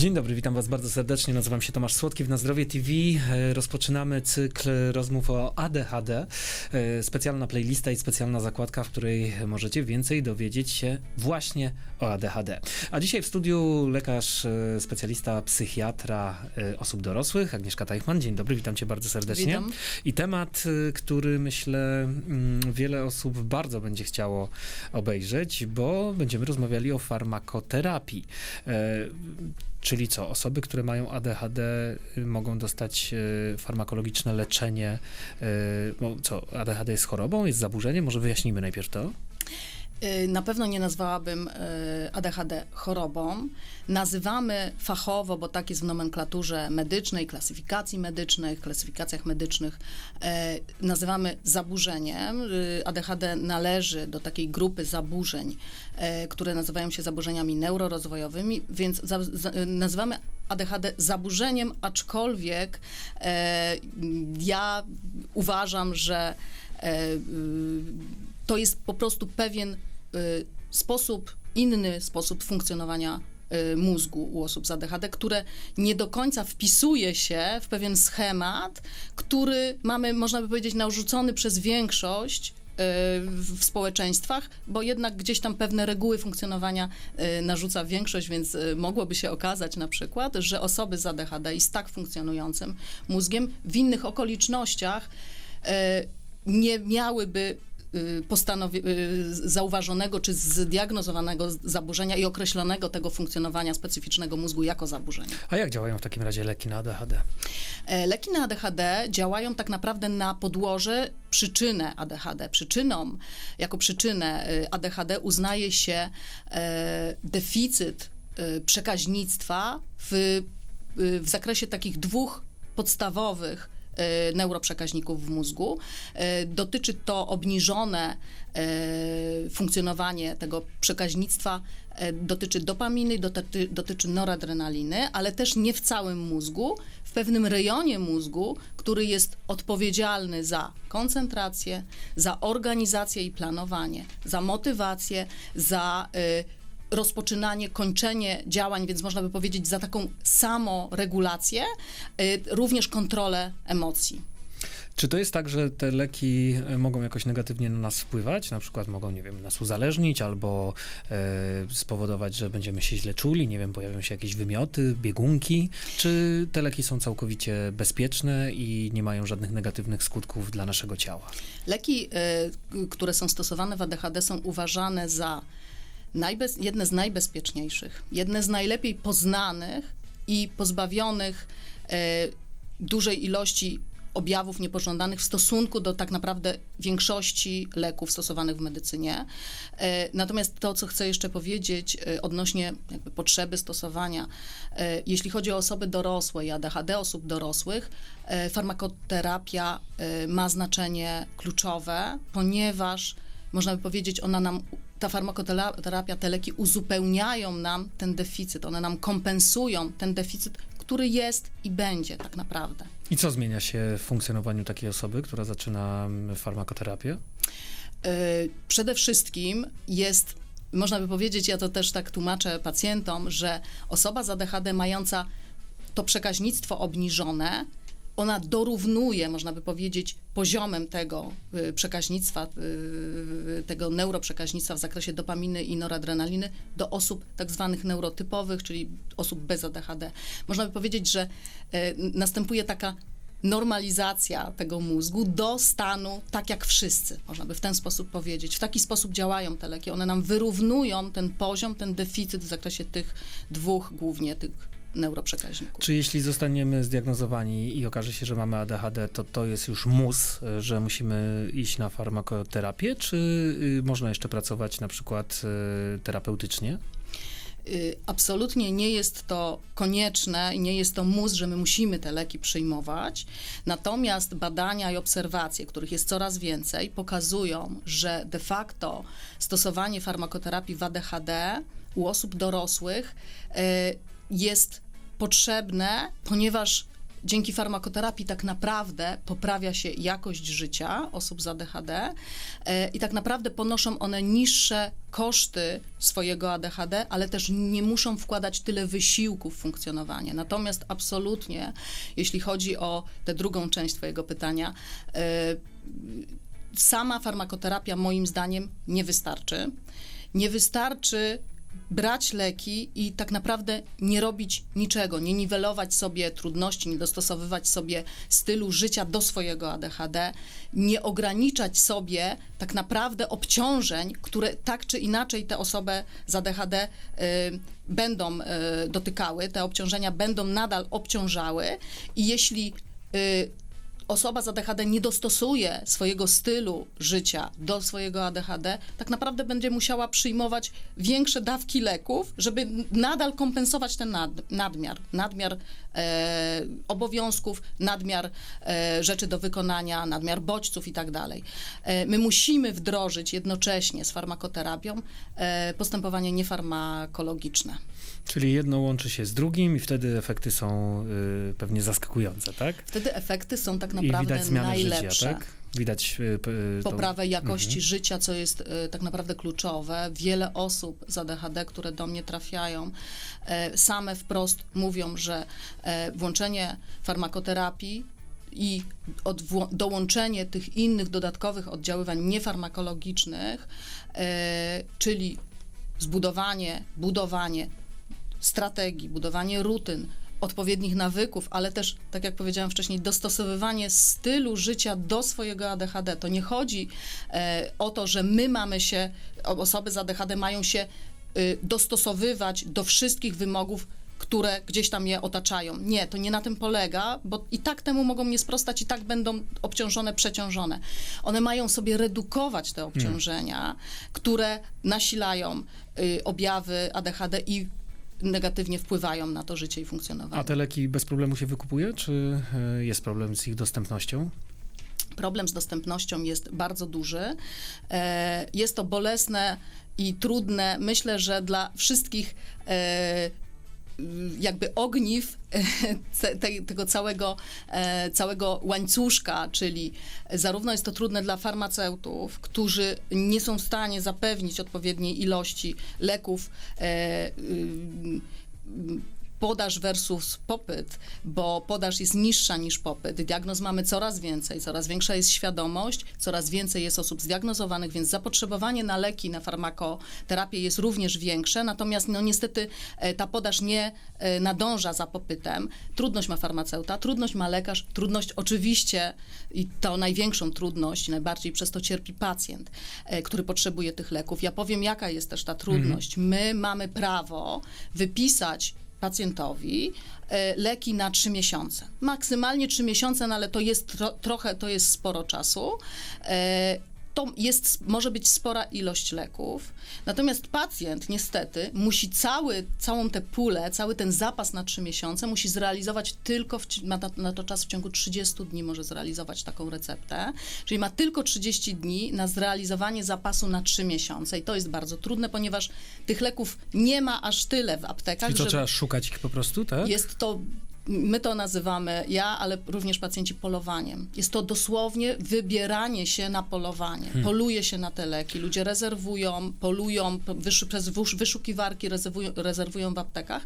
Dzień dobry, witam Was bardzo serdecznie. Nazywam się Tomasz Słodki w Na Zdrowie TV. E, Rozpoczynamy cykl rozmów o ADHD. E, Specjalna playlista i specjalna zakładka, w której możecie więcej dowiedzieć się właśnie o ADHD. A dzisiaj w studiu lekarz, e, specjalista, psychiatra osób dorosłych, Agnieszka Tajchman. Dzień dobry, witam Cię bardzo serdecznie. Witam. I temat, który myślę mm, wiele osób bardzo będzie chciało obejrzeć, bo będziemy rozmawiali o farmakoterapii. Czyli co, osoby, które mają ADHD y, mogą dostać y, farmakologiczne leczenie. y, co, ADHD jest chorobą, jest zaburzeniem? Może wyjaśnijmy najpierw to. Y, Na pewno nie nazwałabym y, ADHD chorobą. Nazywamy fachowo, bo tak jest w nomenklaturze medycznej, klasyfikacji medycznych, klasyfikacjach medycznych, e, nazywamy zaburzeniem. Y, ADHD należy do takiej grupy zaburzeń, które nazywają się zaburzeniami neurorozwojowymi, więc y, nazywamy ADHD zaburzeniem, aczkolwiek ja uważam, że y, to jest po prostu pewien y, sposób, inny sposób funkcjonowania y, mózgu u osób z ADHD, które nie do końca wpisuje się w pewien schemat, który mamy, można by powiedzieć, narzucony przez większość y, w społeczeństwach, bo jednak gdzieś tam pewne reguły funkcjonowania y, narzuca większość, więc y, mogłoby się okazać na przykład, że osoby z ADHD i z tak funkcjonującym mózgiem w innych okolicznościach nie miałyby postanowi- y, zauważonego czy zdiagnozowanego zaburzenia i określonego tego funkcjonowania specyficznego mózgu jako zaburzenie. A jak działają w takim razie leki na ADHD? E, Leki na ADHD działają tak naprawdę na podłoże przyczynę ADHD. Przyczyną, jako przyczynę y, ADHD uznaje się e, deficyt y, przekaźnictwa w, y, w zakresie takich dwóch podstawowych e, neuroprzekaźników w mózgu. E, Dotyczy to obniżone e, funkcjonowanie tego przekaźnictwa, dotyczy dopaminy, dotyczy, dotyczy noradrenaliny, ale też nie w całym mózgu, w pewnym rejonie mózgu, który jest odpowiedzialny za koncentrację, za organizację i planowanie, za motywację, za y, rozpoczynanie, kończenie działań, więc można by powiedzieć za taką samoregulację, y, również kontrolę emocji. Czy to jest tak, że te leki e, mogą jakoś negatywnie na nas wpływać? Na przykład mogą, nie wiem, nas uzależnić albo e, spowodować, że będziemy się źle czuli, nie wiem, pojawią się jakieś wymioty, biegunki? Czy te leki są całkowicie bezpieczne i nie mają żadnych negatywnych skutków dla naszego ciała? Leki, y, które są stosowane w ADHD są uważane za najbez, jedne z najbezpieczniejszych, jedne z najlepiej poznanych i pozbawionych y, dużej ilości objawów niepożądanych w stosunku do tak naprawdę większości leków stosowanych w medycynie. E, Natomiast to, co chcę jeszcze powiedzieć e, odnośnie potrzeby stosowania, e, jeśli chodzi o osoby dorosłe i ADHD osób dorosłych, e, farmakoterapia e, ma znaczenie kluczowe, ponieważ można by powiedzieć, ona nam, ta farmakoterapia, te leki uzupełniają nam ten deficyt, one nam kompensują ten deficyt, który jest i będzie tak naprawdę. I co zmienia się w funkcjonowaniu takiej osoby, która zaczyna mm, farmakoterapię? Y, Przede wszystkim jest, można by powiedzieć, ja to też tak tłumaczę pacjentom, że osoba z ADHD mająca to przekaźnictwo obniżone, ona dorównuje, można by powiedzieć, poziomem tego y, przekaźnictwa, y, tego neuroprzekaźnictwa w zakresie dopaminy i noradrenaliny do osób tak zwanych neurotypowych, czyli osób bez ADHD. Można by powiedzieć, że y, następuje taka normalizacja tego mózgu do stanu tak jak wszyscy, można by w ten sposób powiedzieć. W taki sposób działają te leki. One nam wyrównują ten poziom, ten deficyt w zakresie tych dwóch głównie tych neuroprzekaźników. Czy jeśli zostaniemy zdiagnozowani i okaże się, że mamy ADHD, to to jest już mus, że musimy iść na farmakoterapię, czy y, można jeszcze pracować na przykład y, terapeutycznie? Y, Absolutnie nie jest to konieczne i nie jest to mus, że my musimy te leki przyjmować. Natomiast badania i obserwacje, których jest coraz więcej, pokazują, że de facto stosowanie farmakoterapii w ADHD u osób dorosłych jest potrzebne, ponieważ dzięki farmakoterapii tak naprawdę poprawia się jakość życia osób z ADHD e, i tak naprawdę ponoszą one niższe koszty swojego ADHD, ale też nie muszą wkładać tyle wysiłku w funkcjonowanie. Natomiast absolutnie, jeśli chodzi o tę drugą część twojego pytania, e, sama farmakoterapia moim zdaniem nie wystarczy. Nie wystarczy brać leki i tak naprawdę nie robić niczego, nie niwelować sobie trudności, nie dostosowywać sobie stylu życia do swojego ADHD, nie ograniczać sobie tak naprawdę obciążeń, które tak czy inaczej tę osobę z ADHD y, będą y, dotykały, te obciążenia będą nadal obciążały i jeśli y, osoba z ADHD nie dostosuje swojego stylu życia do swojego ADHD, tak naprawdę będzie musiała przyjmować większe dawki leków, żeby nadal kompensować ten nad, nadmiar. Nadmiar e, obowiązków, nadmiar e, rzeczy do wykonania, nadmiar bodźców i tak dalej. E, my musimy wdrożyć jednocześnie z farmakoterapią e, postępowanie niefarmakologiczne. Czyli jedno łączy się z drugim i wtedy efekty są y, pewnie zaskakujące, tak? Wtedy efekty są tak naprawdę najlepsze. życia, tak? Widać y, y, tą- poprawę jakości Mhm. życia, co jest e, tak naprawdę kluczowe. Wiele osób z ADHD, które do mnie trafiają, e, same wprost mówią, że e, włączenie farmakoterapii i dołączenie tych innych dodatkowych oddziaływań niefarmakologicznych, czyli zbudowanie, budowanie strategii, budowanie rutyn, odpowiednich nawyków, ale też, tak jak powiedziałam wcześniej, dostosowywanie stylu życia do swojego ADHD. To nie chodzi e, o to, że my mamy się, osoby z ADHD mają się y, dostosowywać do wszystkich wymogów, które gdzieś tam je otaczają. Nie, to nie na tym polega, bo i tak temu mogą nie sprostać, i tak będą obciążone, przeciążone. One mają sobie redukować te obciążenia, które nasilają y, objawy ADHD i negatywnie wpływają na to życie i funkcjonowanie. A te leki bez problemu się wykupuje, czy y, jest problem z ich dostępnością? Problem z dostępnością jest bardzo duży. E, Jest to bolesne i trudne. Myślę, że dla wszystkich e, jakby ogniw tej- tego całego, e, całego łańcuszka, czyli zarówno jest to trudne dla farmaceutów, którzy nie są w stanie zapewnić odpowiedniej ilości leków, e, y, podaż versus popyt, bo podaż jest niższa niż popyt. Diagnoz mamy coraz więcej, coraz większa jest świadomość, coraz więcej jest osób zdiagnozowanych, więc zapotrzebowanie na leki, na farmakoterapię jest również większe, natomiast no niestety e, ta podaż nie e, nadąża za popytem. Trudność ma farmaceuta, trudność ma lekarz, trudność oczywiście i to największą trudność, najbardziej przez to cierpi pacjent, e, który potrzebuje tych leków. Ja powiem, jaka jest też ta trudność. My mamy prawo wypisać pacjentowi e, leki na trzy miesiące. Maksymalnie trzy miesiące, no ale to jest tro, trochę, to jest sporo czasu. To jest, może być spora ilość leków. Natomiast pacjent niestety musi cały, całą tę pulę, cały ten zapas na trzy miesiące musi zrealizować tylko, w, ma na, na to czas w ciągu 30 dni może zrealizować taką receptę. Czyli ma tylko 30 dni na zrealizowanie zapasu na trzy miesiące i to jest bardzo trudne, ponieważ tych leków nie ma aż tyle w aptekach, Czyli to że trzeba szukać ich po prostu, tak? jest to, my to nazywamy, ja, ale również pacjenci polowaniem. Jest to dosłownie wybieranie się na polowanie. Poluje się na te leki. Ludzie rezerwują, polują przez wysz- wyszukiwarki, rezerwują, rezerwują w aptekach.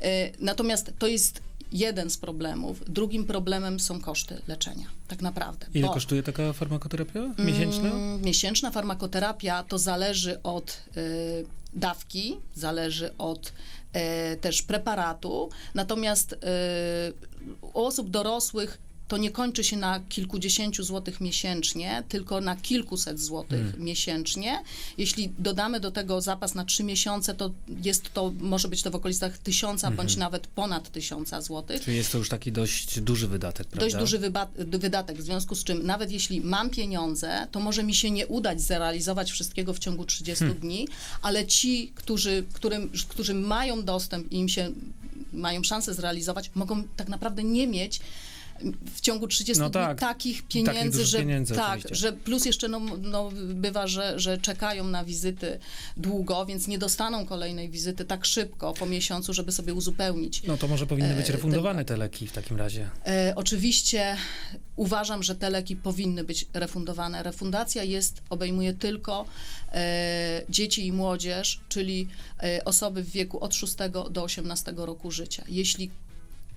E, Natomiast to jest jeden z problemów. Drugim problemem są koszty leczenia, tak naprawdę. Ile Bo- kosztuje taka farmakoterapia miesięczna? Mm, Miesięczna farmakoterapia to zależy od y, dawki, zależy od też preparatu, natomiast y, u osób dorosłych to nie kończy się na kilkudziesięciu złotych miesięcznie, tylko na kilkuset złotych miesięcznie. Jeśli dodamy do tego zapas na trzy miesiące, to jest to, może być to w okolicach tysiąca, bądź nawet ponad tysiąca złotych Czyli jest to już taki dość duży wydatek, prawda? dość duży wydatek, w związku z czym nawet jeśli mam pieniądze, to może mi się nie udać zrealizować wszystkiego w ciągu 30 dni, ale ci, którzy, którym, którzy mają dostęp i im się mają szansę zrealizować, mogą tak naprawdę nie mieć w ciągu 30 No dni tak. takich pieniędzy, dużych że pieniędzy tak, oczywiście. że plus jeszcze no, no, bywa, że, że czekają na wizyty długo, więc nie dostaną kolejnej wizyty tak szybko po miesiącu, żeby sobie uzupełnić No to może powinny być E, refundowane te leki w takim razie. E, oczywiście uważam, że te leki powinny być refundowane. Refundacja jest, obejmuje tylko e, dzieci i młodzież, czyli e, osoby w wieku od 6 do 18 roku życia. Jeśli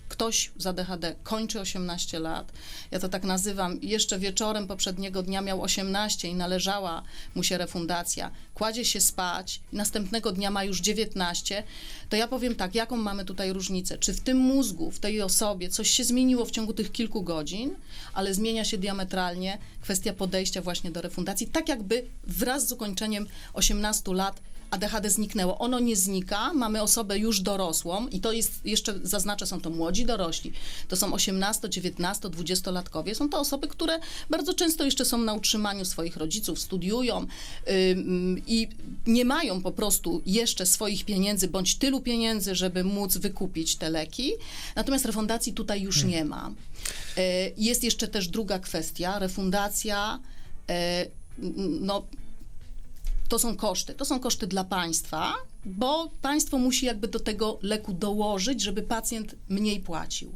ktoś z ADHD kończy 18 lat, ja to tak nazywam, jeszcze wieczorem poprzedniego dnia miał 18 i należała mu się refundacja, kładzie się spać następnego dnia ma już 19, to ja powiem tak, jaką mamy tutaj różnicę? Czy w tym mózgu, w tej osobie coś się zmieniło w ciągu tych kilku godzin, ale zmienia się diametralnie kwestia podejścia właśnie do refundacji, tak jakby wraz z ukończeniem 18 lat ADHD zniknęło. Ono nie znika, mamy osobę już dorosłą i to jest, jeszcze zaznaczę, są to młodzi dorośli. To są 18, 19, 20-latkowie. Są to osoby, które bardzo często jeszcze są na utrzymaniu swoich rodziców, studiują ym, i nie mają po prostu jeszcze swoich pieniędzy, bądź tylu pieniędzy, żeby móc wykupić te leki. Natomiast refundacji tutaj już nie ma. Y, Jest jeszcze też druga kwestia, refundacja, y, no to są koszty. To są koszty dla państwa, bo państwo musi jakby do tego leku dołożyć, żeby pacjent mniej płacił.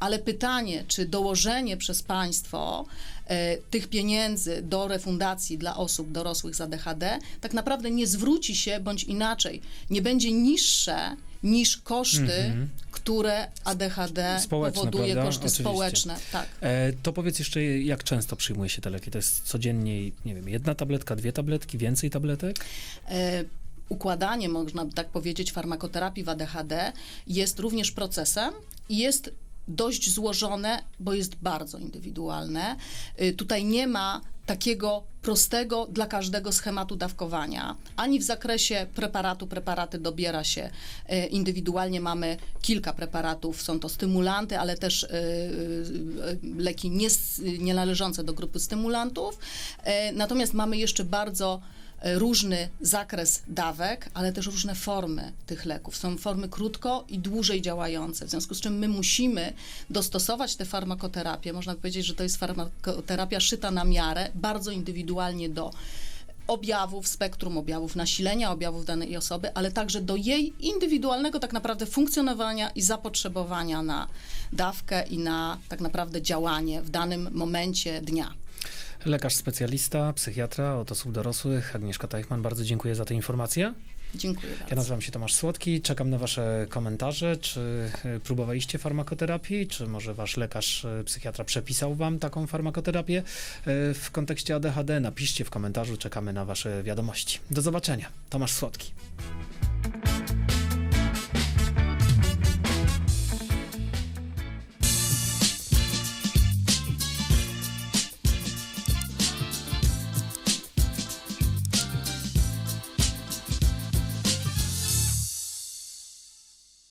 Ale pytanie, czy dołożenie przez państwo e, tych pieniędzy do refundacji dla osób dorosłych z ADHD tak naprawdę nie zwróci się, bądź inaczej, nie będzie niższe niż koszty, które ADHD. Społeczne, powoduje, prawda? koszty Oczywiście. społeczne. Tak. E, to powiedz jeszcze, jak często przyjmuje się te leki? To jest codziennie, nie wiem, jedna tabletka, dwie tabletki, więcej tabletek? E, układanie, można by tak powiedzieć, farmakoterapii w ADHD jest również procesem i jest dość złożone, bo jest bardzo indywidualne. Y, Tutaj nie ma takiego prostego dla każdego schematu dawkowania. Ani w zakresie preparatu, preparaty dobiera się y, indywidualnie. Mamy kilka preparatów, są to stymulanty, ale też y, leki nie, należące do grupy stymulantów. Natomiast mamy jeszcze bardzo różny zakres dawek, ale też różne formy tych leków. Są formy krótko i dłużej działające, w związku z czym my musimy dostosować tę farmakoterapię. Można powiedzieć, że to jest farmakoterapia szyta na miarę, bardzo indywidualnie do objawów, spektrum objawów, nasilenia objawów danej osoby, ale także do jej indywidualnego tak naprawdę funkcjonowania i zapotrzebowania na dawkę i na tak naprawdę działanie w danym momencie dnia. Lekarz specjalista, psychiatra od osób dorosłych, Agnieszka Teichmann, bardzo dziękuję za te informacje. Dziękuję bardzo. Ja nazywam się Tomasz Słodki, czekam na wasze komentarze, czy e, próbowaliście farmakoterapii, czy może wasz lekarz, e, psychiatra przepisał wam taką farmakoterapię e, w kontekście ADHD. Napiszcie w komentarzu, czekamy na wasze wiadomości. Do zobaczenia. Tomasz Słodki.